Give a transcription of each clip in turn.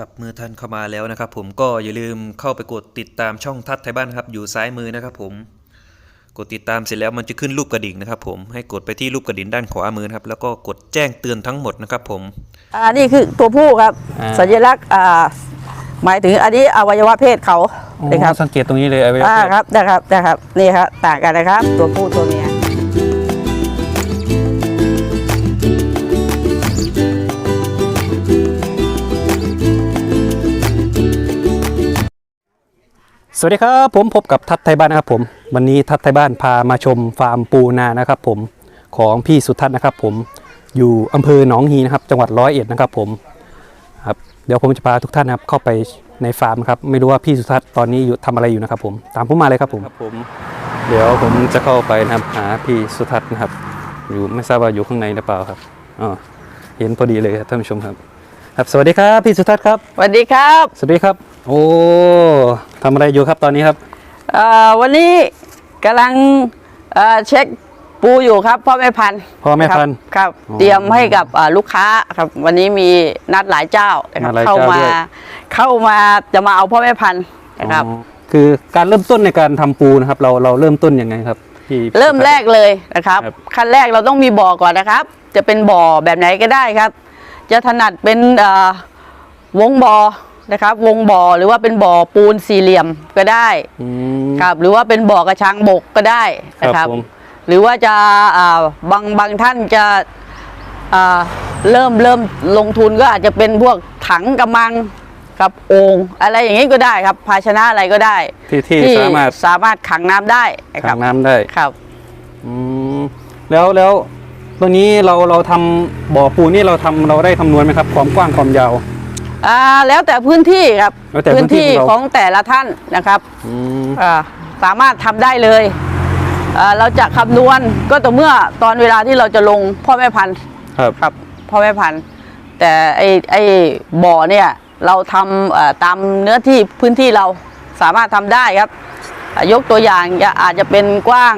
ครับเมื่อท่านเข้ามาแล้วนะครับ ผมก็อย่าลืมเข้าไปกดติดตามช่องทัดไทยบ้านนะครับ อยู่ซ้ายมือนะครับ ผมกดติดตามเสร็จแล้วมันจะขึ้นรูปกระดิ่งนะครับ ผมให้กดไปที่รูปกระดิ่งด้านขวามือนะครับ แล้วก็กดแจ้งเตือนทั้งหมดนะครับ ผมอันนี้คือตัวผู้ครับ อ่า สัญลักษณ์อ่าหมายถึงอันนี้อวัยวะเพศเขาอ๋อนะครับ สังเกตตรงนี้เลยเอาไว้อ่าครับนะครับนะครับนี่ครับต่างกันนะครับ ตัวผู้ตัวเมีย สวัสดีครับผมพบกับทัศไทยบ้านนะครับผมวันนี้ทัศไทยบ้านพามาชมฟาร์มปูนานะครับผมของพี่สุทัศน์นะครับผมอยู่อำเภอหนองฮีนะครับจังหวัดร้อยเอ็ดนะครับผมครับเดี๋ยวผมจะพาทุกท่านนะครับเข้าไปในฟาร์มครับไม่รู้ว่าพี่สุทัศน์ตอนนี้อยู่ทำอะไรอยู่นะครับผมตามผมมาเลยครับผมครับผมเดี๋ยวผมจะเข้าไปนะครับหาพี่สุทัศน์นะครับอยู่ไม่ทราบว่าอยู่ข้างในหรือเปล่าครับอ๋อเห็นพอดีเลยครับท่านผู้ชมครับ ครับสวัสดีครับพี่สุทัศน์ครับสวัสดีครับ สวัสดีครับ โอ้ ทำอะไรอยู่ครับตอนนี้ครับเอ่อวันนี้กำลังเอ่อเช็คปูอยู่ครับพ่อแม่พันธุ์พ่อแม่พันธุ์ ครับ อ๋อเตรียมให้กับอ่าลูกค้าครับ วันนี้มีนัดหลายเจ้านะครับนัดหลายเข้าเจ้ามาด้วย เข้ามาจะมาเอาพ่อแม่พันธุ์นะครับ อ๋อคือการเริ่มต้นในการทำปูนะครับ เราเราเริ่มต้นยังไงครับพี่ เริ่มแรกเลยนะครับ ครับ ขั้นแรกเราต้องมีบ่อก่อนนะครับ จะเป็นบ่อแบบไหนก็ได้ครับ จะถนัดเป็นเอ่อวงบ่อ นะครับ วงบ่อหรือว่าเป็นบ่อปูนสี่เหลี่ยมก็ได้อืม ครับ หรือว่าเป็นบ่อกระชังบกก็ได้นะคครัรับบ ผม หรือว่าจะอ่าบางบางท่านจะอ่าเริ่มเริ่มลงทุนก็อาจจะเป็นพวกถังกระมังกับโอ่งอะไรอย่างนี้ก็ได้ครับ ภาชนะอะไรก็ได้ที่ที่สามารถสามารถขังน้ำได้นะคขัรับงน้ำได้ ครับอืมแล้วแล้วตรงนี้เราเราทำบ่อปูนี่เราทำเราได้คำนวณไหมครับ ความกว้างความยาว อ่าแล้วแต่พื้นที่ครับแล้วแต่พื้พื้นนที่ที่ของเรา ของแต่ละท่านนะครับอืมอ่าสามารถทำได้เลยอ่าเราจะคำนวณก็ต่อเมื่อตอนเวลาที่เราจะลงพ่อแม่พันธุ์ครับครับพ่อแม่พันธุ์แต่ไอไอบ่อเนี่ยเราทำเอ่อตามเนื้อที่พื้นที่เราสามารถทำได้ครับอ่ายกตัวอย่างจะอาจจะเป็นกว้าง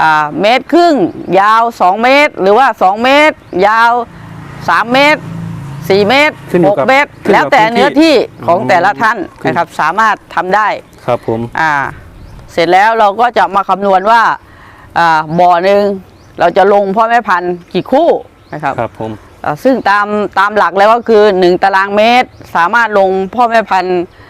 อ่าเมตรครึ่ง ยาว 2 เมตร หรือว่า 2 เมตร ยาว 3 เมตร 4 เมตร ขึ้นอยู่กับ6 เมตร ขึ้นอยู่แล้วแต่กับพื้นที่เนื้อที่ของอืมแต่ละท่านขึ้น นะครับสามารถทำได้ครับผม อ่าเสร็จแล้วเราก็จะมาคำนวณว่าอ่าบ่อหนึ่งเราจะลงพ่อแม่พันธุ์กี่คู่นะครับ ครับผม อ่าซึ่งตามตามหลักแล้วก็คือ 1 ตารางเมตร สามารถลงพ่อแม่พันธุ์อ่า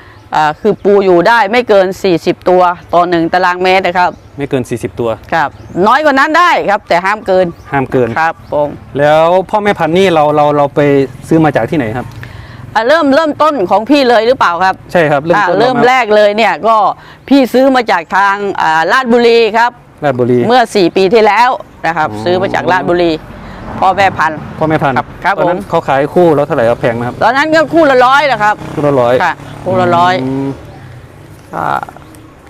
คือปูอยู่ได้ไม่เกิน 40 ตัวต่อ1ตารางเมตรนะครับ ไม่เกิน 40 ตัวครับ น้อยกว่านั้นได้ครับแต่ห้ามเกินห้ามเกินครับผมแล้วพ่อแม่พันธุ์นี่เราเราเราไปซื้อมาจากที่ไหนครับอ่าเริ่มเริ่มต้นของพี่เลยหรือเปล่าครับ ใช่ครับ เริ่มอ่าต้นเริ่มาแรกเลยเนี่ยก็พี่ซื้อมาจากทางอ่าลาดบุรีครับราชบุรีเมื่อ 4 ปีที่แล้วนะครับอ๋อซื้อมาจากราชบุรี พ่อแม่พันธุ์ พ่อแม่พันธุ์ครับครับตอนนั้นผม เขาขายคู่แล้วเท่าไหร่ครับแพงไหมครับตอนนั้นก็คู่ละร้อยนะครับ คู่ละร้อยค่ะคู่ละร้อยมอ่า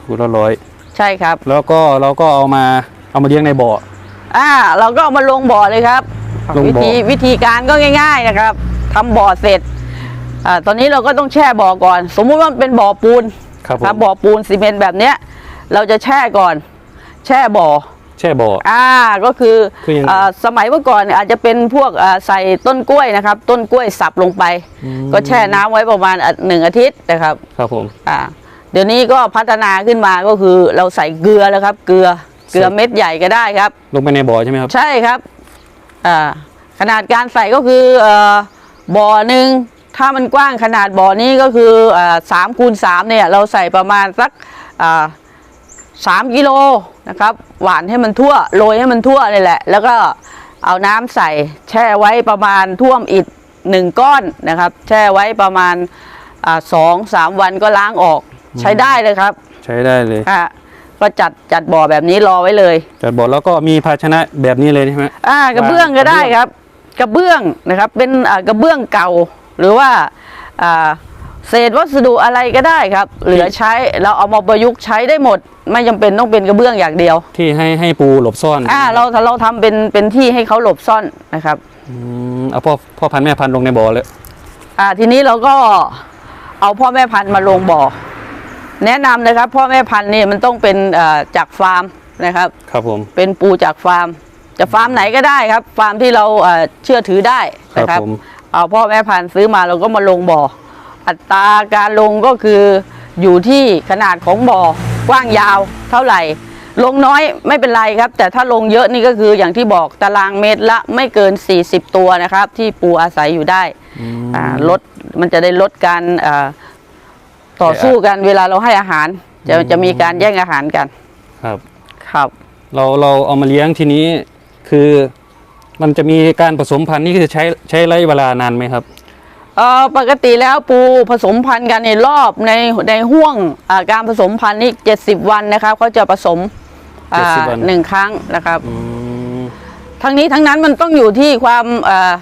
คู่ละร้อยใช่ครับ แล้วก็เราก็เอามาเอามาเลี้ยงในบ่อ อ่าเราก็เอามาลงบ่อเลยครับ ลงวิบ่อ ธีวิธีการก็ง่าย ๆนะครับทำบ่อเสร็จอ่าตอนนี้เราก็ต้องแช่บ่อก่อน สมมุติว่ามันเป็นบ่อปูนครับผมครับบ่อปูนซีเมนต์แบบเนี้ย เราจะแช่ก่อน แช่บ่อ แช่บ่อ อ่าก็คือคือยังไงาสมัยเมื่อก่อนเนี่ยอาจจะเป็นพวกอ่าใส่ต้นกล้วยนะครับ ต้นกล้วยสับลงไป อืม ก็แช่น้ำไว้ประมาณอะหนึ่งอาทิตย์นะครับครับผม อ่าเดี๋ยวนี้ก็พัฒนาขึ้นมาก็คือเราใส่เกลือแล้วครับ เกลือเกลือใส่เม็ดใหญ่ก็ได้ครับ ลงไปในบ่อใช่ไหมครับ ใช่ครับอ่าขนาดการใส่ก็คือเอ่อบ่อหนึ่งถ้ามันกว้างขนาดบ่อนี้ก็คืออ่าสามคูณสามเนี่ยเราใส่ประมาณสักอ่าสามกิโล นะครับ หวานให้มันทั่วโรยให้มันทั่วเลยแหละ แล้วก็เอาน้ำใส่แช่ไว้ประมาณท่วมอิฐหนึ่งก้อนนะครับ แช่ไว้ประมาณอ่าสองสามวันก็ล้างออกใช้ได้เลยครับ ใช้ได้เลยอะก็จัดจัดบ่อแบบนี้รอไว้เลย จัดบ่อแล้วก็มีภาชนะแบบนี้เลยใช่ไหมอ่ากระเบื้องก็ได้ครับ กระเบื้องนะครับ เป็นอ่ากระเบื้องเก่าหรือว่าอ่า เศษวัสดุอะไรก็ได้ครับ เหลือใช้เราเอามาประยุกต์ใช้ได้หมด ไม่จำเป็นต้องเป็นกระเบื้องอย่างเดียว ที่ให้ให้ปูหลบซ่อนอ่าเราเราทำเป็นเป็นที่ให้เขาหลบซ่อนนะครับอืมเอาพ่อพ่อพันธุ์แม่พันธุ์ลงในบ่อเลยอ่าทีนี้เราก็เอาพ่อแม่พันธุ์มาลงบ่อแนะนำนะครับ พ่อแม่พันธุ์นี่มันต้องเป็นอ่าจากฟาร์มนะครับ ครับผมเป็นปูจากฟาร์มจะฟาร์มไหนก็ได้ครับ ฟาร์มที่เราเอ่อเชื่อถือได้ครับนะครับผมเอาพ่อแม่พันธุ์ซื้อมาเราก็มาลงบ่อ อัตราการลงก็คืออยู่ที่ขนาดของบ่อกว้างยาวเท่าไหร่ ลงน้อยไม่เป็นไรครับ แต่ถ้าลงเยอะนี่ก็คืออย่างที่บอกตารางเมตรละไม่เกิน 40 ตัวนะครับ ที่ปูอาศัยอยู่ได้อืมอ่าลดมันจะได้ลดการอ่าต่อสู้กันเวลาเราให้อาหาร จะจะมีการแย่งอาหารกันครับครับ เราเราเอามาเลี้ยงทีนี้คือมันจะมีการผสมพันธุ์นี่คือใช้ใช้ระยะเวลานานไหมครับ เอ่อปกติแล้วปูผสมพันธุ์กันในรอบในในห่วงอ่าการผสมพันธุ์นี่70 วันนะครับเขาจะผสมอ่า70วัน หนึ่งครั้งนะครับ อืม ทั้งนี้ทั้งนั้นมันต้องอยู่ที่ความเอ่อ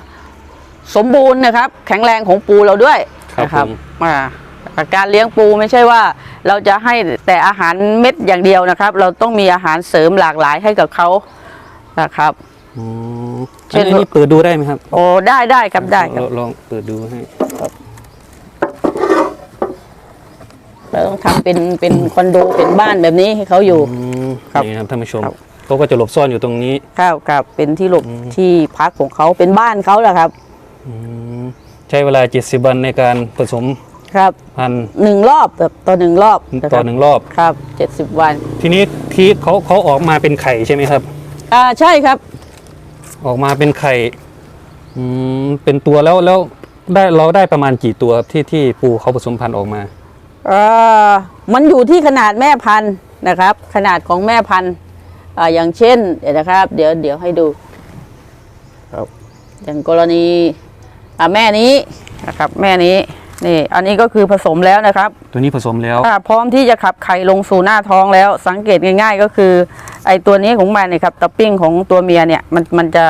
สมบูรณ์นะครับ แข็งแรงของปูเราด้วยครับนะผม อ่าการเลี้ยงปูไม่ใช่ว่า เราจะให้แต่อาหารเม็ดอย่างเดียวนะครับ เราต้องมีอาหารเสริมหลากหลายให้กับเขานะครับ อืมเช่ อันนนี้เปิดดูได้ไหมครับโอ้ได้ได้ครับได้ครับลองเปิดดูให้เราต้องทำเป็นเป็นคอนโดเป็นบ้านแบบนี้ให้เขาอยู่อืมครับนี่ครับท่านผู้ชมครับเขาก็จะหลบซ่อนอยู่ตรงนี้ครับครับเป็นที่หลบอืมที่พักของเขาเป็นบ้านเขาแหละครับอืมใช้เวลา 70 วันในการผสมครับพันธุ์หนึ่งรอบแบบต่อหนึ่งรอบะครับต่อหนึ่งรอบครับเจ็ดสิบวัน ทีนี้ที่เขาเขาออกมาเป็นไข่ใช่ไหมครับ อ่าใช่ครับ ออกมาเป็นไข่อืมเป็นตัวแล้วแล้วได้เราได้ประมาณกี่ตัวครับที่ที่ปูเขาผสมพันธุ์ออกมาเอ่อมันอยู่ที่ขนาดแม่พันธุ์นะครับ ขนาดของแม่พันธุ์อ่าอย่างเช่น เดี๋ยวนะครับ เดี๋ยวเดี๋ยวให้ดู ครับ อย่างกรณีอ่าแม่นี้นะครับ แม่นี้นี่ อันนี้ก็คือผสมแล้วนะครับ ตัวนี้ผสมแล้วอ่าพร้อมที่จะขับไข่ลงสู่หน้าท้องแล้ว สังเกตง่าย ๆ ก็คือ ไอตัวนี้ของมันเนี่ยครับตะปิ้งของตัวเมียเนี่ยมันมันจะ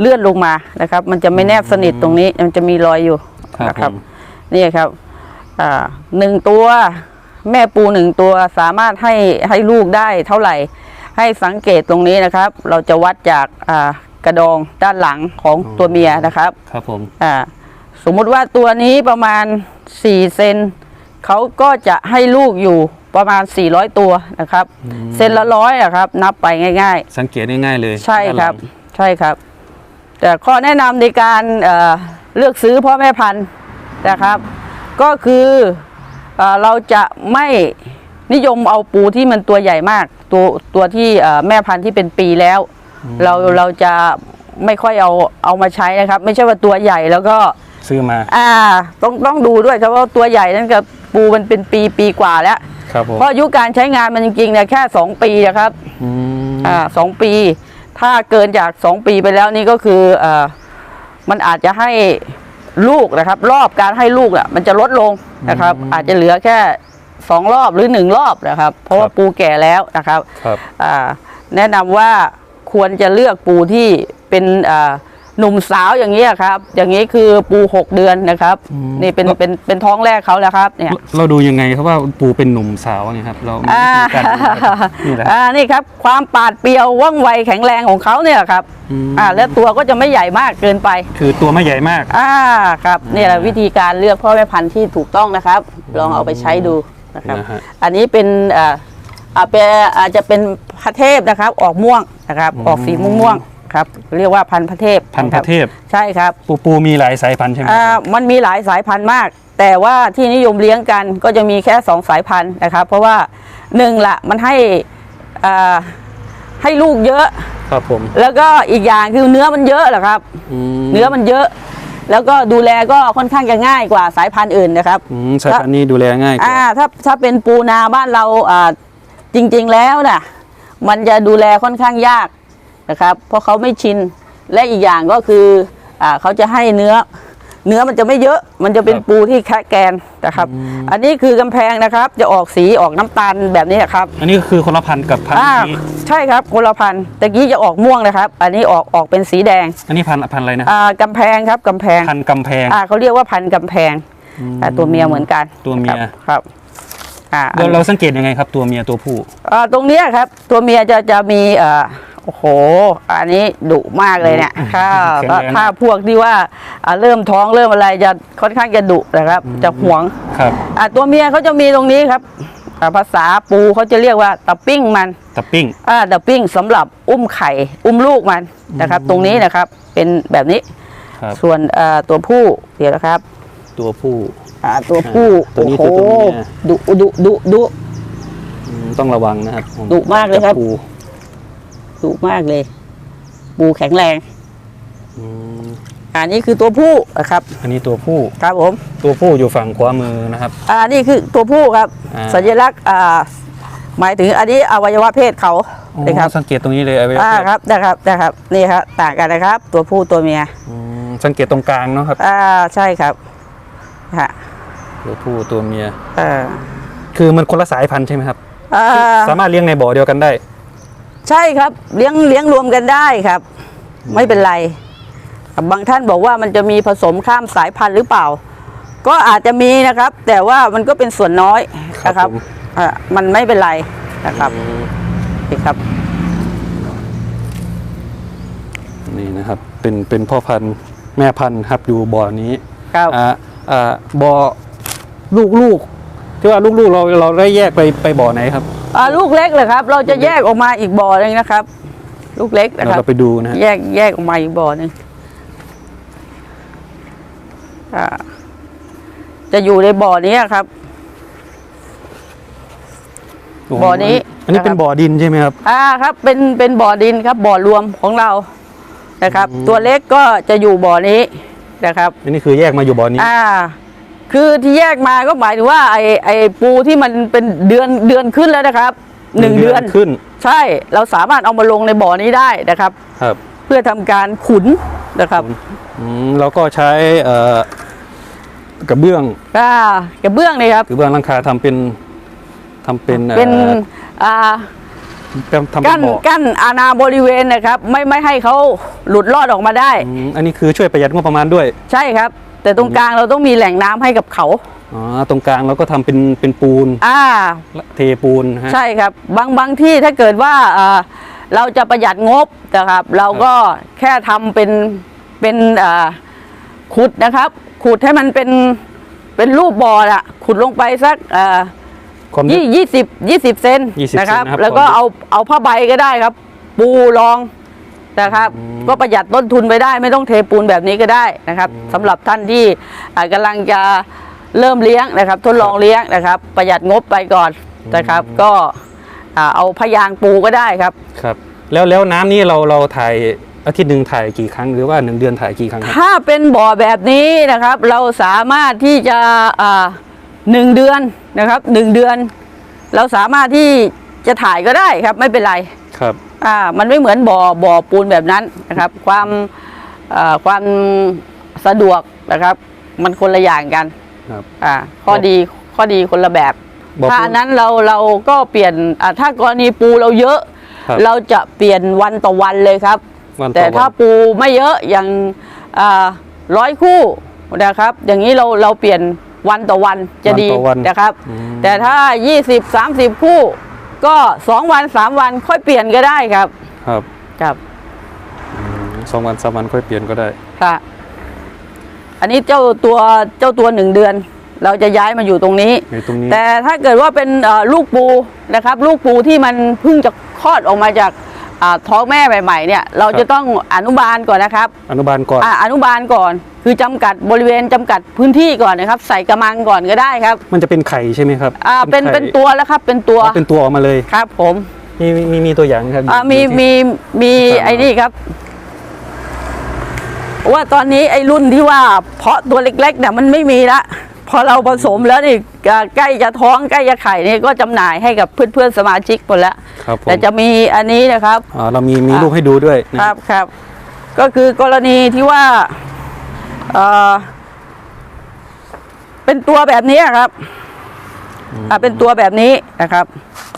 เลื่อนลงมานะครับ มันจะไม่แนบสนิทตรงนี้มันจะมีรอยอยู่ครับนะครับ ผม นี่ครับอ่าหนึ่งตัว แม่ปูหนึ่งตัวสามารถให้ให้ลูกได้เท่าไหร่ ให้สังเกตตรงนี้นะครับ เราจะวัดจากอ่ากระดองด้านหลังของตัวเมียนะครับ ครับผมอ่าสมมุติว่าตัวนี้ประมาณ 4 เซนเขาก็จะให้ลูกอยู่ ประมาณ 400 ตัวนะครับเซนละร้อยอะครับ นับไปง่าย สังเกตง่ายๆเลยๆ ใช่ครับ ด้านหลังใช่ครับ แต่ข้อแนะนำในการเอ่อเลือกซื้อพ่อแม่พันธุ์นะครับ ก็คือเออเราจะไม่นิยมเอาปูที่มันตัวใหญ่มาก ตัวตัวที่เอ่อแม่พันธุ์ที่เป็นปีแล้ว เราเราจะไม่ค่อยเอาเอามาใช้นะครับ ไม่ใช่ว่าตัวใหญ่แล้วก็ ซื้อมา อ่าต้องต้องดูด้วยเพราะว่าตัวใหญ่นั่นกับปูมันเป็นปีปีกว่าแล้ว ครับผมเพราะอายุการใช้งานมันจริงๆเนี่ยแค่2ปีนะครับอืมอ่าสองปี ถ้าเกินจาก2ปีไปแล้วนี่ก็คืออ่ามันอาจจะให้ลูกนะครับ รอบการให้ลูกอะมันจะลดลงนะครับ อาจจะเหลือแค่สองรอบหรือหนึ่งรอบนะครับ เพราะว่าปูแก่แล้วนะครับครับ อ่าแนะนำว่าควรจะเลือกปูที่เป็นอ่า หนุ่มสาวอย่างนี้ยครับ อย่างนี้คือปู6เดือนนะครับ อืม นี่เป็นเป็นเป็นท้องแรกเขาแล้วครับเนี่ย เราดูยังไงครับว่าปูเป็นหนุ่มสาวไงครับ เรามีอ่าวิธีการดูครับนี่แหละอ่านี่ครับ ความปาดเปรียวว่องไวแข็งแรงของเขาเนี่ยครับอืม อ่าแล้วตัวก็จะไม่ใหญ่มากเกินไป คือตัวไม่ใหญ่มาก อ่าครับนี่แหละวิธีการเลือกพ่อแม่พันธุ์ที่ถูกต้องนะครับ ลองเอาไปใช้ดูนะครับ นะฮะ อันนี้เป็นอ่าอ่าเป็นอาจจะเป็นพระเทพนะครับ ออกม่วงนะครับ ออกสีม่วงๆ ครับ เรียกว่าพันธุ์พระเทพพันธุ์พระเทพ ใช่ครับ ปูปูมีหลายสายพันธุ์ใช่ไหมอ่าครับมันมีหลายสายพันธุ์มาก แต่ว่าที่นิยมเลี้ยงกันก็จะมีแค่สองสายพันธุ์นะครับ เพราะว่าหนึ่งละมันให้อ่าให้ลูกเยอะ ครับผมแล้วก็อีกอย่างคือเนื้อมันเยอะแหละครับ อืมเนื้อมันเยอะ แล้วก็ดูแลก็ค่อนข้างจะง่ายกว่าสายพันธุ์อื่นนะครับ อืมสายพันธุ์นี้ดูแลง่ายกว่า อ่าถ้าถ้าเป็นปูนาบ้านเราอ่าจริง ๆ แล้วน่ะ มันจะดูแลค่อนข้างยาก นะครับ เพราะเขาไม่ชินและอีกอย่างก็คืออ่าเขาจะให้เนื้อ เนื้อมันจะไม่เยอะ มันจะเป็นปูที่แคะแกนนะครับ อันนี้คือกำแพงนะครับ จะออกสีออกน้ำตาลแบบนี้ครับ อันนี้ก็คือคนละพันธุ์กับพันธุ์อ่านี้ใช่ครับคนละพันธุ์ตะกี้จะออกม่วงนะครับ อันนี้ออกออกเป็นสีแดง อันนี้พันธุ์พันธุ์อะไรนะอ่ากำแพงครับกำแพงพันธุ์กำแพงอ่าเขาเรียกว่าพันธุ์กำแพงอ่าตัวเมียเหมือนกัน ตัวเมียครับครับอ่าเราเราสังเกตยังไงครับตัวเมียตัวผู้อ่าตรงเนี้ยครับตัวเมียจะจะมีเอ่อ โอ้โห อันนี้ดุมากเลยเนี่ยถ้าแข็งแรง ถ้าพวกที่ว่าอ่าเริ่มท้องเริ่มอะไรจะค่อนข้างจะดุนะครับ จะหวง ครับ อ่าตัวเมียเขาจะมีตรงนี้ครับอ่าภาษาปูเขาจะเรียกว่าตะปิ้งมันตะปิ้ง อ่าตะปิ้งสำหรับอุ้มไข่อุ้มลูกมันนะครับ ตรงนี้นะครับเป็นแบบนี้ ครับ ส่วนเอ่อตัวผู้เดี๋ยวนะครับตัวผู้ อ่าตัวผู้ตัวโอ้นี้โหตัวตัวเมีย ดุดุดุดุ อืมต้องระวังนะครับผดุมากเลยครับ จัปู ดุมากเลย ปูแข็งแรง อืมอันนี้คือตัวผู้นะครับอันนี้ตัวผู้ ครับผม ตัวผู้อยู่ฝั่งขวามือนะครับ อ่านี่คือตัวผู้ครับ อ่า สัญลักษณ์อ่าหมายถึงอันนี้อวัยวะเพศเขาอ๋อนะครับสังเกตตรงนี้เลยเอาไว้อ่าครับนะครับนะครับนี่ครับต่างกันนะครับ ตัวผู้ตัวเมียอืมสังเกตตรงกลางเนาะครับ อ่าใช่ครับฮะตัวผู้ตัวเมีย เออคือมันคนละสายพันธุ์ใช่ไหมครับ อ่าสามารถเลี้ยงในบ่อเดียวกันได้ ใช่ครับเลี้ยงเลี้ยงรวมกันได้ครับ ไม่เป็นไรบางท่านบอกว่ามันจะมีผสมข้ามสายพันธุ์หรือเปล่า ก็อาจจะมีนะครับ แต่ว่ามันก็เป็นส่วนน้อยครับนะครับผมอ่ามันไม่เป็นไรนะครับอืมนี่ครับ นี่นะครับ เป็นเป็นพ่อพันธุ์แม่พันธุ์ครับอยู่บ่อนี้ครับอ่าอ่าบ่อลูกลูกที่ว่าลูกลูกเราเราได้แยกไปไปบ่อไหนครับ อ่าลูกเล็กเลยครับ เราจะแยกออกมาอีกบ่อหนึงนะครับ ลูกเล็กนะเราครับ เราไปดูนะฮะแยกแยกออกมาอีกบ่อหนึ่งอ่าจะอยู่ในบ่อนี้ครับ โโหบ่อนี้อันนี้เป็นนะครับบ่อดินใช่ไหมครับ อ่าครับเป็นเป็นบ่อดินครับ บ่อรวมของเรานะครับ อืม ตัวเล็กก็จะอยู่บ่อนี้นะครับ อันนี้คือแยกมาอยู่บ่อนี้ อ่า คือที่แยกมาก็หมายถึงว่าไอไอปูที่มันเป็นเดือนเดือนขึ้นแล้วนะครับหนึ่งเดือนขึ้น ใช่เราสามารถเอามาลงในบ่อนี้ได้นะครับ ครับ เพื่อทำการขุนนะครับอืมเราก็ใช้เอ่อกระเบื้องอ่ากระเบื้องนี่ครับกระเบื้องหลังคาทำเป็นทำเป็นอ่อเป็นอ่าเป็นทำเป็กั้นนบ่อกั้นอาณาบริเวณนะครับ ไม่ไม่ให้เขาหลุดรอดออกมาได้อืมอันนี้คือช่วยประหยัดงบประมาณด้วย ใช่ครับ แต่ตรงกลางเราต้องมีแหล่งน้ำให้กับเขาอ๋อตรงกลางเราก็ทำเป็นเป็นปูนอ่าเทปูนนะฮะใช่ครับบางบางที่ถ้าเกิดว่าอ่าเราจะประหยัดงบนะครับ เราก็แค่ทำเป็นเป็นอ่าขุดนะครับ ขุดให้มันเป็นเป็นรูปบ่ออะขุดลงไปสักอ่าความลึยี่กยี่สิบยี่สิบเซน20นะครับเซนนะครับ แล้วก็ความลึกเอาเอาผ้าใบก็ได้ครับ ปูรอง นะครับอืมก็ประหยัดต้นทุนไปได้ไม่ต้องเทปูนแบบนี้ก็ได้นะครับสำหรับท่านที่อ่ากำลังจะเริ่มเลี้ยงนะครับ ทดลองเลี้ยงนะครับ ประหยัดงบไปก่อนนะครับ ก็อ่าเอาพยางปูก็ได้ครับครับ แล้วแล้วน้ำนี่เราเราถ่ายอาทิตย์หนึ่งถ่ายกี่ครั้งหรือว่าหนึ่งเดือนถ่ายกี่ครั้งครับถ้าเป็นบ่อแบบนี้นะครับ เราสามารถที่จะอ่าหนึ่งเดือนนะครับหนึ่งเดือน เราสามารถที่จะถ่ายก็ได้ครับไม่เป็นไรครับ อ่ามันไม่เหมือนบ่อบ่อปูนแบบนั้นนะครับ ความเอ่อความสะดวกนะครับ มันคนละอย่างกันครับอ่าข้อดีข้อดีคนละแบบบ่อถ้าปูอันนนั้นเราเราก็เปลี่ยนอ่าถ้ากรณีปูเราเยอะครับเราจะเปลี่ยนวันต่อวันเลยครับวันต่อแต่ถ้าวันปูไม่เยอะอย่างร้อยคู่นะครับ อย่างนี้เราเราเปลี่ยนวันต่อวันจะดีวันต่อวันนะครับอืมแต่ถ้า 20 30 คู่ ก็2วัน3วันค่อยเปลี่ยนก็ได้ครับ ครับครับอืมสองวันสามวันค่อยเปลี่ยนก็ได้ค่ะ อันนี้เจ้าตัวเจ้าตัวหนึ่งเดือน เราจะย้ายมาอยู่ตรงนี้ในตรงนี้ แต่ถ้าเกิดว่าเป็นเอ่อลูกปูนะครับ ลูกปูที่มันเพิ่งจะคลอดออกมาจากอ่าท้องแม่ใหม่ๆเนี่ย เราจะต้องอนุบาลก่อนนะครับ อนุบาลก่อนอ่าอนุบาลก่อน คือจำกัดบริเวณจำกัดพื้นที่ก่อนนะครับ ใส่กระมังก่อนก็ได้ครับ มันจะเป็นไข่ใช่ไหมครับอ่าเป็นไข่เป็นตัวแล้วครับเป็นตัวอ๋อเป็นตัวออกมาเลยครับ ผมมีมีมีมีตัวอย่างไหครับอ่ามีอยู่ที่มีมีที่ไอ้นี่ครับ ว่าตอนนี้ไอ้รุ่นที่ว่า เพาะตัวเล็กๆเนี่ยมันไม่มีละพอเราผสมแล้วนี่อ่าใกล้จะท้องใกล้จะไข่นี่ก็จำหน่ายให้กับเพื่อนๆสมาชิกหมดแล้วครับผมแต่จะมีอันนี้นะครับอ๋อเรามีมีอะรูปให้ดูด้วยนะครับครับ ก็คือกรณีที่ว่า เอ่อเป็นตัวแบบนี้ครับอ่าเป็นตัวแบบนี้นะครับ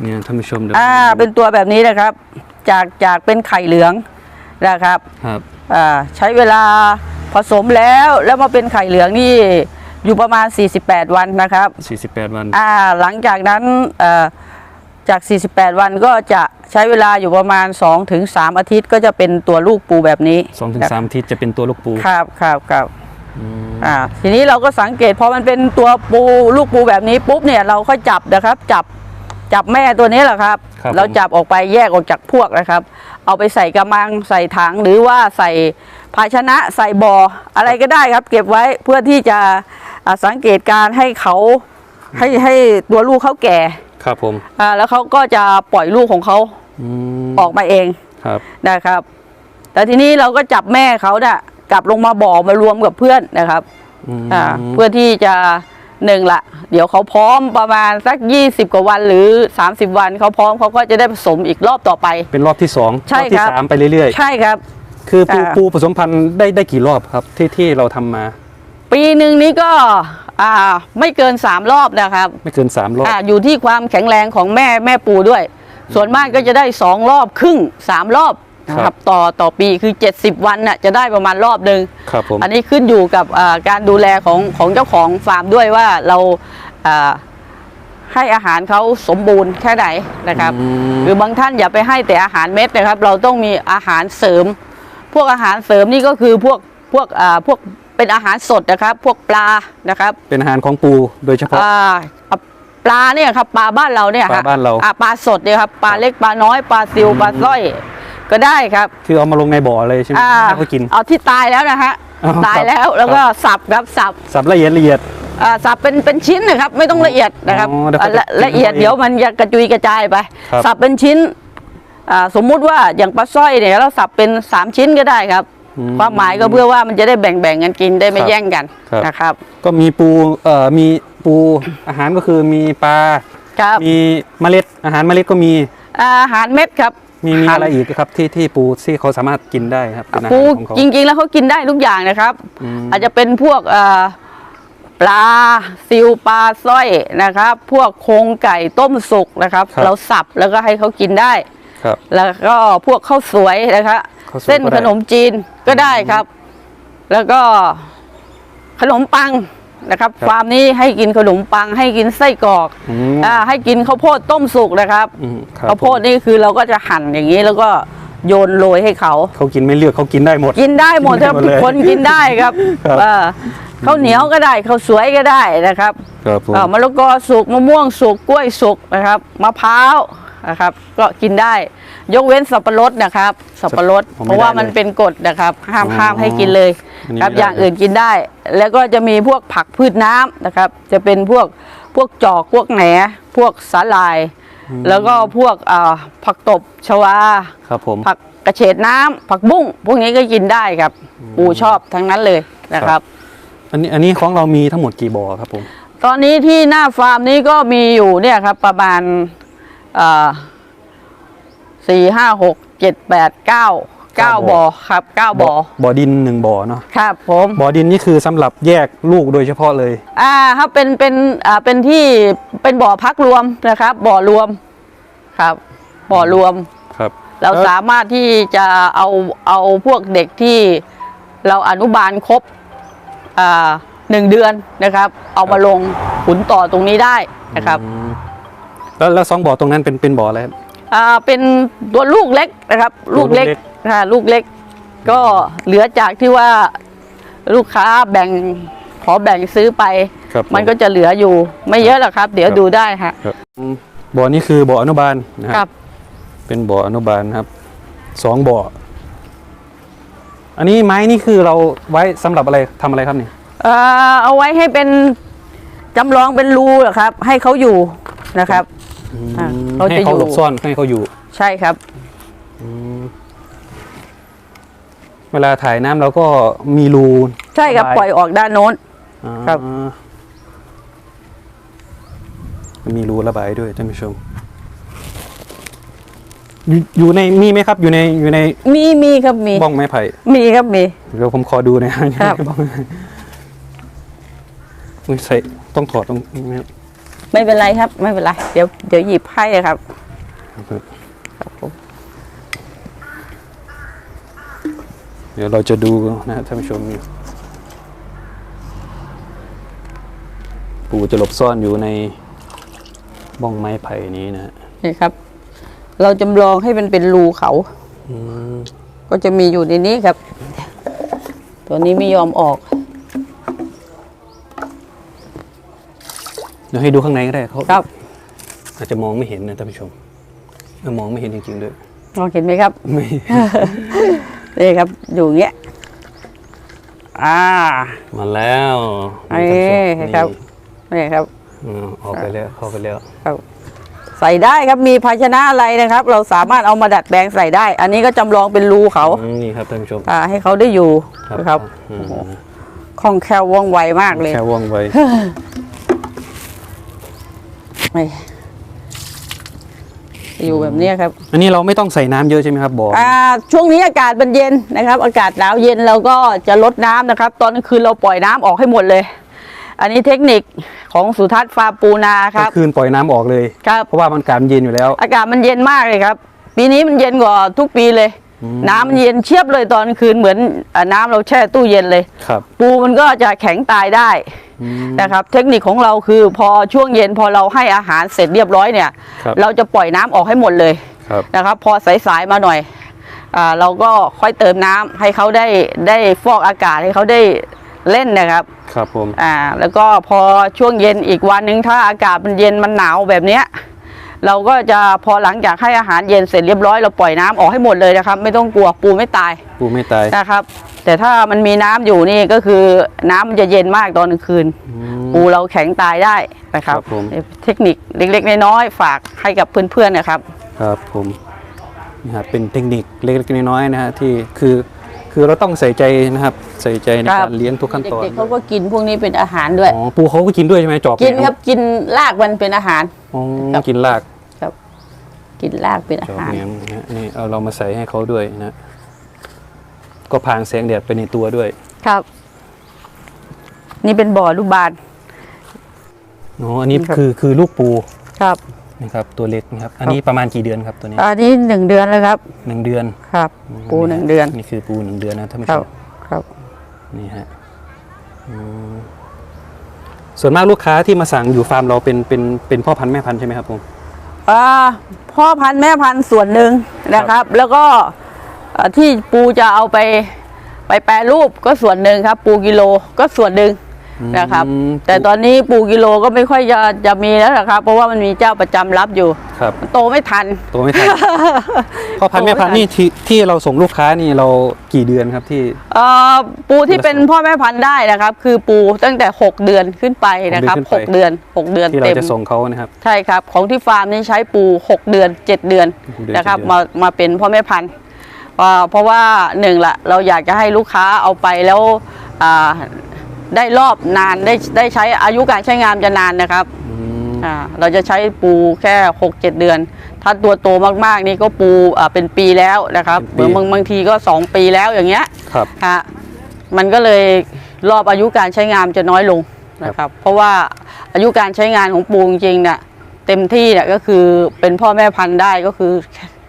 เนี่ยท่านผู้ชมเดี๋ยวอ่าเป็นตัวแบบนี้นะครับ จากจากเป็นไข่เหลืองนะครับครับอ่าใช้เวลาผสมแล้วแล้วมาเป็นไข่เหลืองนี่อยู่ประมาณ 48 วันนะครับ 48 วันอ่าหลังจากนั้นเอ่อ จาก 48 วันก็จะใช้เวลาอยู่ประมาณ2-3ถึง3อาทิตย์ก็จะเป็นตัวลูกปูแบบนี้ สองถึงสามอาทิตย์จะเป็นตัวลูกปูครับครับครับอืมอ่าทีนี้เราก็สังเกตพอมันเป็นตัวปูลูกปูแบบนี้ปุ๊บเนี่ยเราค่อยจับนะครับ จับจับแม่ตัวนี้แหละครับ ครับเราผมจับออกไปแยกออกจากพวกนะครับ เอาไปใส่กระมังใส่ถังหรือว่าใส่ภาชนะใส่บ่ออะไรก็ได้ครับ เก็บไว้เพื่อที่จะอ่าสังเกตการณ์ให้เขาให้ให้ตัวลูกเขาแก่ ครับผมอ่าแล้วเขาก็จะปล่อยลูกของเขาอืมออกมาเองครับนะครับ แต่ทีนี้เราก็จับแม่เขาเนี่ยกลับลงมาบ่อมารวมกับเพื่อนนะครับอืมอ่าเพื่อที่จะหนึ่งละเดี๋ยวเขาพร้อมประมาณสัก 20 กว่าวันหรือ 30 วันเขาพร้อมเขาก็จะได้ผสมอีกรอบต่อไป เป็นรอบที่สองใช่รอบที่ครับสามไปเรื่อยใช่ครับๆคือปูอ่าปูผสมพันธุ์ได้ได้กี่รอบครับที่ที่เราทำมา ปีหนึ่งนี้ก็ อ่าไม่เกิน3รอบนะครับไม่เกินสามรอบอ่าอยู่ที่ความแข็งแรงของแม่แม่ปูด้วย ส่วนมากก็จะได้2รอบครึ่ง3รอบนะครับต่อต่อปีคือ 70 วันน่ะจะได้ประมาณรอบหนึ่งครับผมอันนี้ขึ้นอยู่กับอ่าการดูแลของของเจ้าของฟาร์มด้วยว่าเราอ่าให้อาหารเขาสมบูรณ์แค่ไหนนะครับอืมหรือบางท่านอย่าไปให้แต่อาหารเม็ดนะครับ เราต้องมีอาหารเสริม พวกอาหารเสริมนี่ก็คือพวกพวกอ่าพวก เป็นอาหารสดนะครับ พวกปลานะครับ เป็นอาหารของปูโดยเฉพาะ อ่าปลาเนี่ยครับปลาบ้านเราเนี่ยปลาฮะบ้านเราอ่ปลาสดเนี่ยครับปลาเล็กปลาน้อยปลาซิวปลาสร้อย ก็ได้ครับ คือเอามาลงในบ่อเลยใช่ไหมอ่าให้เขากินเอาที่ตายแล้วนะฮะอ๋อตายแล้วแล้วก็สับครับสับสับละเอียดละเอียดอ่าสับเป็นเป็นชิ้นนะครับ ไม่ต้องละเอียดนะครับอ๋อเดี๋ยวเขาจะละละเอียดกินเอาเองเดี๋ยวมันจะกระจุยกระจายไปครับสับเป็นชิ้นอ่าสมมุติว่าอย่างปลาสร้อยเนี่ยเราสับเป็นสามชิ้นก็ได้ครับอื ความหมายก็เพื่อว่ามันจะได้แบ่งๆกันกินได้ไม่ครับแย่งกันครับนะครับ ก็มีปูเอ่อมีปูอาหารก็คือมีปลาครับมีเมล็ดอาหารเมล็ดก็มีอาหารเม็ดครับมีมีอะไรอีกครับที่ที่ปูที่เขาสามารถกินได้ครับเป็นอาปูหารของเขาจริง ๆ แล้วเขากินได้ทุกอย่างนะครับอืมอาจจะเป็นพวกเอ่อปลาซิวปลาสร้อยนะครับ พวกโครงไก่ต้มสุกนะครับครับเราสับแล้วก็ให้เขากินได้ครับแล้วก็พวกข้าวสวยนะครับข้าวสวยเส้นก็ได้ขนมจีนก็ได้ครับ แล้วก็ขนมปังนะครับครับฟาร์มนี้ให้กินขนมปัง ให้กินไส้กรอกอืมอ่าให้กินข้าวโพดต้มสุกนะครับอืมครับข้าวโพดนี่คือเราก็จะหั่นอย่างนี้แล้วก็โยนโรยให้เขา เขากินไม่เลือกเขากินได้หมด กินได้หมดกินได้ครับหมดเลยคนกินได้ครับครับ เออข้าวเหนียวก็ได้ข้าวสวยก็ได้นะครับครับผม เอ่อมะละกอสุกมะม่วงสุกกล้วยสุกนะครับมะพร้าว นะครับ ก็กินได้ ยกเว้นสับปะรดนะครับ สับปะรด ผมไม่เพราะว่าได้เลยมันเป็นกฎนะครับ ห้ามอ๋อห้ามให้กินเลยอันนี้ครับ ไม่ได้ อย่างอื่นกินได้ แล้วก็จะมีพวกผักพืชน้ำนะครับ จะเป็นพวกพวกจอกพวกแหน พวกสาลาย แล้วก็พวกอ่าผักตบชวา ครับผม ผักกระเฉดน้ำผักบุ้ง พวกนี้ก็กินได้ครับปูชอบทั้งนั้นเลยนะครับอันนี้อันนี้ของเรามีทั้งหมดกี่บ่อครับผม ตอนนี้ที่หน้าฟาร์มนี้ก็มีอยู่เนี่ยครับประมาณ สี่ห้าหกเจ็ดแปดเก้าเก้าเก้าบ่บ่ออครับเก้าบ่อบ่อดินหนึ่งบ่อเนาะครับผมบ่อดินนี่คือสำหรับแยกลูกโดยเฉพาะเลย อ่าครับเป็นเป็นอ่าเป็นที่เป็นบ่อพักรวมนะครับ บ่อรวมครับบ่อรวมครับ เราแล้วสามารถที่จะเอาเอาพวกเด็กที่เราอนุบาลครบอ่าหนึ่งเดือนนะครับ เอามาลงขุนต่อตรงนี้ได้นะครับอืม แล้วแล้วสองบ่อตรงนั้นเป็นเป็นบ่ออะไรครับ อ่าเป็นตัวลูกเล็กนะครับตัลูวกลูกเล็เล็กกค่ะลูกเล็ก ก็เหลือจากที่ว่าลูกค้าแบ่งขอแบ่งซื้อไป ครับ มันก็จะเหลืออยู่ไม่เยอะหรอกครับ เดี๋ยวดูได้ฮะครับอืมบ่อนี้คือบ่ออนุบาลนะคครัรับเป็นบ่ออนุบาลนะครับสองบ่ออันนี้ไม้นี่คือเราไว้สำหรับอะไรทำอะไรครับเนี่ย เอ่อเอาไว้ให้เป็น จำลองเป็นรูเหรอครับ ให้เขาอยู่นะครับอ่าเขาให้จะเขาอยู่หลบซ่อนให้เขาอยู่ ใช่ครับ เวลาถ่ายน้ำเราก็มีรูใช่ครับระบายปล่อยออกด้านโน้น อ่าครับ มีรูระบายด้วยท่านผู้ชม อยู่อยู่ในมีไหมครับ อยู่ในอยู่ในมีมีครับมีบ้องไม้ไผ่มีครับมี เดี๋ยวผมขอดูหนะครับ บ้องไม้ไผ่อุ๊ยใส่ ต้องถอดตรงนี้ไหมครับไม่เป็นไรครับ ไม่เป็นไร เดี๋ยวเดี๋ยวหยิบให้ครับครับผมเดี๋ยวเราจะดูนะครับท่านผู้ชมนี่ปูจะหลบซ่อนอยู่ในบ้องไม้ไผ่นี้นะฮะนี่ครับ เราจำลองให้มันเป็นรูเขาอืมก็จะมีอยู่ในนี้ครับ ตัวนี้ไม่ยอมออก ดี๋ยวให้ดูข้างในก็ได้เขาครับอาจจะมองไม่เห็นนะท่านผู้ชมเออมองไม่เห็นจริงๆด้วยมองเห็นไหมครับไม่นี่ครับอยู่อย่างเงี้ยอ่ามาแล้วนี่ครับนี่ครับอืมออกไปแล้วเข้าไปแล้วครับใส่ได้ครับมีภาชนะอะไรนะครับ เราสามารถเอามาดัดแปลงใส่ได้ อันนี้ก็จำลองเป็นรูเขาอืมนี่ครับท่านผู้ชมอ่าให้เขาได้อยู่นะครับอืมคล่องแคล่วว่องไวมากเลยแค่ว่องไว นี่อยู่แบบนี้ครับ อันนี้เราไม่ต้องใส่น้ำเยอะใช่ไหมครับบ่ออ่าช่วงนี้อากาศมันเย็นนะครับ อากาศหนาวเย็นเราก็จะลดน้ำนะครับ ตอนกลางคืนเราปล่อยน้ำออกให้หมดเลย อันนี้เทคนิคของสุทัศน์ฟาร์มปูนาคกลารับงคืนปล่อยน้ำออกเลยครับเพราะว่ามันอากาศมันเย็นอยู่แล้ว อากาศมันเย็นมากเลยครับ ปีนี้มันเย็นกว่าทุกปีเลย น้ำมันเย็นเชียบเลยตอนกลางคืนเหมือนอ่าน้ำเราแช่ตู้เย็นเลยครับปูมันก็จะแข็งตายได้อืม นะครับ เทคนิคของเราคือพอช่วงเย็นพอเราให้อาหารเสร็จเรียบร้อยเนี่ย ครับเราจะปล่อยน้ำออกให้หมดเลยครับ นะครับ พอสายๆมาหน่อยอาเราก็ค่อยเติมน้ำให้เขาได้ได้ฟอกอากาศให้เขาได้เล่นนะครับ ครับผม อ่าแล้วก็พอช่วงเย็นอีกวันหนึ่งถ้าอากาศมันเย็นมันหนาวแบบเนี้ยเราก็จะพอหลังจากให้อาหารเย็นเสร็จเรียบร้อยเราปล่อยน้ำออกให้หมดเลยนะครับ ไม่ต้องกลัวปูไม่ตายปูไม่ตาย นะครับ แต่ถ้ามันมีน้ำอยู่นี่ก็คือน้ำมันจะเย็นมากตอนกลางคืน อืม ปูเราแข็งตายได้นะครับครับผม เทคนิคเล็กๆ น้อยๆฝากให้กับเพื่อนๆนะครับ ครับผมนี่ครับเป็นเทคนิคเล็กๆน้อยๆนะฮะที่คือคือเราต้องใส่ใจนะครับใส่ใจในครักาบ รเลี้ยงทุกขั้นตอนเด็กๆเขาก็กินพวกนี้เป็นอาหารด้วย อ๋อปูเขาก็กินด้วยใช่ไหมจอบกินแหมครับกินรากมันเป็นอาหาร อ๋อครับ กินราก ครับ กินรากเป็นอาจอบหารแหนมนะฮะนี่เอาเรามาใส่ให้เขาด้วยนะ ก็พรางแสงแดดไปในตัวด้วย ครับ นี่เป็นบ่อลูกบาศก์อ๋ออันนี้ครับคือคือลูกปูครับนะครับตัวเล็กนะครับ อันนี้ประมาณกี่เดือนครับตัวนี้ อันนี้หนึ่งเดือนแล้วครับหนึ่งเดือนครับ ปูหนึ่งเดือนนี่คือปูหนึ่งเดือนนะท่านผู้คชรับมครับนี่ฮะอืมส่วนมากลูกค้าที่มาสั่งอยู่ฟาร์มเราเป็นเป็นเป็นพ่อพันธุ์แม่พันธุ์ใช่ไหมครับผมอ่าพ่อพันธุ์แม่พันธุ์ส่วนหนึ่งนะครับ แล้วก็เอ่อ ที่ปูจะเอาไปไปแปรรูปก็ส่วนหนึ่งครับ ปูกิโลก็ส่วนหนึ่งนะครับอืมแต่ตอนนี้ปูกิโลก็ไม่ค่อยจะจะมีแล้วนะครับ เพราะว่ามันมีเจ้าประจำรับอยู่ครับโตไม่ทันตัวไม่ทันพ่อพันธุ์แม่พันธุ์นี่ที่ที่เราส่งลูกค้านี่เรากี่เดือนครับที่เอ่อปูที่เป็นพ่อแม่พันธุ์ได้นะครับ คือปูตั้งแต่ 6 เดือนขึ้นไปนะครับหกเดือนขึ้นไป6เดือน 6 เดือนที่เราเต็มจะส่งเขานะครับใช่ครับของที่ฟาร์มนี่ใช้ปู 6 เดือน 7 เดือนหกเดือนนะครับเจ็ดเดือนมามาเป็นพ่อแม่พันธุ์อ่า เพราะว่าหนึ่งละเราอยากจะให้ลูกค้าเอาไปแล้วอ่าได้รอบนานได้ได้ใช้อายุการใช้งานจะนานนะครับอืมอ่าเราจะใช้ปูแค่ 6 7 เดือน ถ้าตัวโตมากๆนี่ก็ปูอ่าเป็นปีแล้วนะครับเป็นปีบางบางทีก็ 2 ปีแล้วอย่างเงี้ยครับฮะมันก็เลยรอบอายุการใช้งานจะน้อยลงนะครับ เพราะว่าอายุการใช้งานของปูจริงๆเนี่ยเต็มที่เนี่ยก็คือเป็นพ่อแม่พันธุ์ได้ก็คือ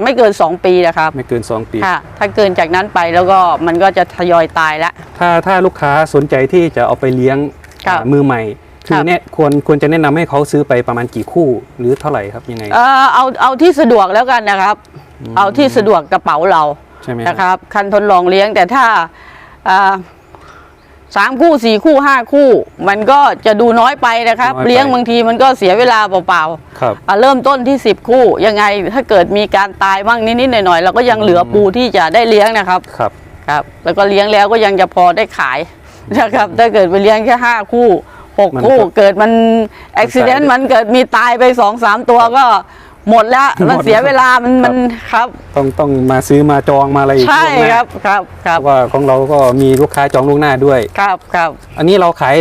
ไม่เกิน 2 ปีนะครับ ไม่เกิน 2 ปี ค่ะ ถ้าเกินจากนั้นไปแล้วก็มันก็จะทยอยตายละ ถ้าถ้าลูกค้าสนใจที่จะเอาไปเลี้ยงครับอ่ามือใหม่ คืครัอบ เนี่ยควรควรจะแนะนำให้เขาซื้อไปประมาณกี่คู่หรือเท่าไหร่ครับยังไง เออเอาเอาที่สะดวกแล้วกันนะครับ เอาที่สะดวกกระเป๋าเราใช่ไหมนะครับ คันทดลองเลี้ยงแต่ถ้าอ่า สามคู่สี่คู่ห้าคู่ มันก็จะดูน้อยไปนะครับเลี้ยงบางทีมันก็เสียเวลาเปล่าครับๆอะเริ่มต้นที่10คู่ยังไงถ้าเกิดมีการตายบ้างนิดๆหน่อยๆเราก็ยังเหลือปูที่จะได้เลี้ยงนะครับครับ ครับ แล้วก็เลี้ยงแล้วก็ยังจะพอได้ขายนะครับถ้าเกิดไปเลี้ยงแค่ห้าคู่หกมันคู่ก็เกิดมันอุบิเหตุมันเกิดมีตายไปสองสามตัวก็ หมดแล้วมันหมดเสียเวลามันครับมันครับต้องต้องมาซื้อมาจองมาอะไรอีกใช่ล่วงหน้าครับครับครัเพบราะว่าของเราก็มีลูกค้าจองล่วงหน้าด้วยครับครับ อันนี้เราขาย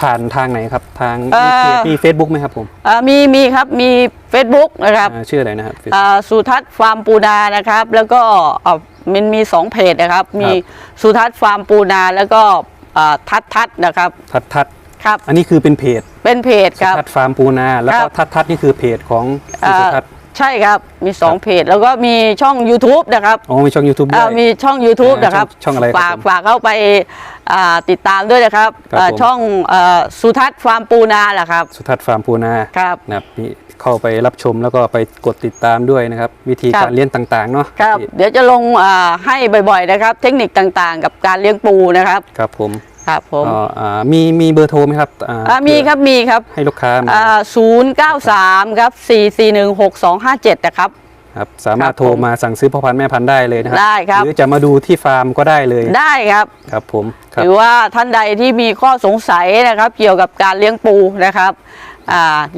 ผ่านทางไหนครับทางเอ่อมีมีเฟซบุ๊กไหมครับผมอ่ามีมีครับมี Facebook นะครับอ่าชื่ออะไรนะครับอ่าสุทัศน์ฟาร์มปูนานะครับ แล้วก็อ่ามันมีสองเพจนะครับ มีสุทัศน์ฟาร์มปูนาแล้วก็อ่าทัดทัดนะครับ ทัดทัด ครับ อันนี้คือเป็นเพจเป็นเพจสุครับ ทัดฟาร์มปูนา แล้วก็ครับทัดทัดนี่คือเพจของพี่สุทัศน์ ใช่ครับมีสองเพจแล้วก็มีช่อง YouTube นะครับอ๋อมีช่อง YouTube ด้อ่าวยมีช่อง YouTube อ่านะครับช่องช่องอะไรครับฝากผมฝากเข้าไปอ่าติดตามด้วยนะครับครับอ่าผม ช่องอ่าสุทัศน์ฟาร์มปูนาแหละครับ สุทัศน์ฟาร์มปูนาครับนะครับนี่เข้าไปรับชมแล้วก็ไปกดติดตามด้วยนะครับ วิธีครับ การเลี้ยงต่างๆเนาะครับ ที่เดี๋ยวจะลงอ่าให้บ่อยๆนะครับ เทคนิคต่างๆ กับการเลี้ยงปูนะครับ ครับผม ครับผมก็อ่ามีมีเบอร์โทรไหมครับอ่าอ่ามีครับมีครับให้ลูกค้ามาศูนย์เก้าสามครับสี่สี่หนึ่งหกสองห้าเจ็ดนะครับ ครับสามารถครับโทรมาสั่งซื้อพ่อพันธุ์แม่พันธุ์ได้เลยนะครัได้ครับ หรือจะมาดูที่ฟาร์มก็ได้เลยได้ครับ ครับผมครัหบ รือว่าท่านใดที่มีข้อสงสัยนะครับ เกี่ยวกับการเลี้ยงปูนะครับอ่าที่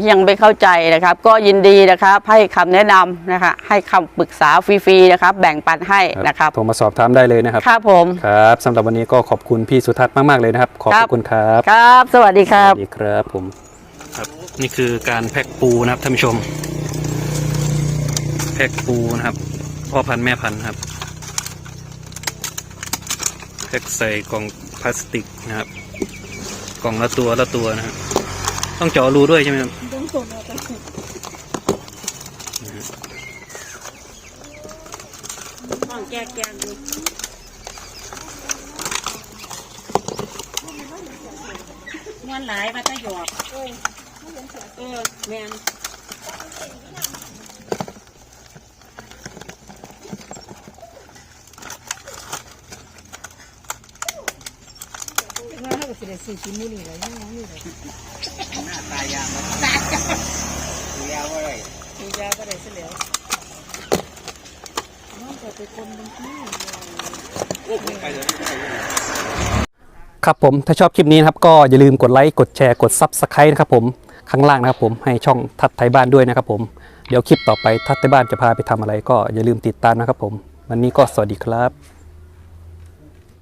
ยังไม่เข้าใจนะครับ ก็ยินดีนะครับให้คำแนะนำนะคะให้คำปรึกษาฟรีๆนะครับ แบ่งปันให้นะครับโทรมาสอบถามได้เลยนะครับครับผมครับสำหรับวันนี้ก็ขอบคุณพี่สุทัศน์มากๆเลยนะครับ ขอบครับคุณครับครับ สวัสดีครับสวัสดีครับผมครับนี่คือการแพ็คปูนะครับท่านผู้ชม แพ็คปูนะครับพ่อพันธุ์แม่พันธุ์ครับแพ็คใส่กล่องพลาสติกนะครับ กล่องละตัวละตัวนะครับ ต้องเจาะรูด้วยใช่ไหมครับห้องแกแกงดูม้วนหลายมาตะหยอกเออแมน สีชิมุลีเลยน้องนี่เลยหน้าตายามาตายาวอะไรยาวอะไรเสียแล้วน้องจะไปคนบ้านครับผมถ้าชอบคลิปนี้นะครับก็อย่าลืมกดไลค์กดแชร์กด Subscribe นะครับผมข้างล่างนะครับผมให้ช่องทัดไทยบ้านด้วยนะครับผมเดี๋ยวคลิปต่อไปทัดไทยบ้านจะพาไปทำอะไร ก็อย่าลืมติดตามนะครับผม วันนี้ก็สวัสดีครับ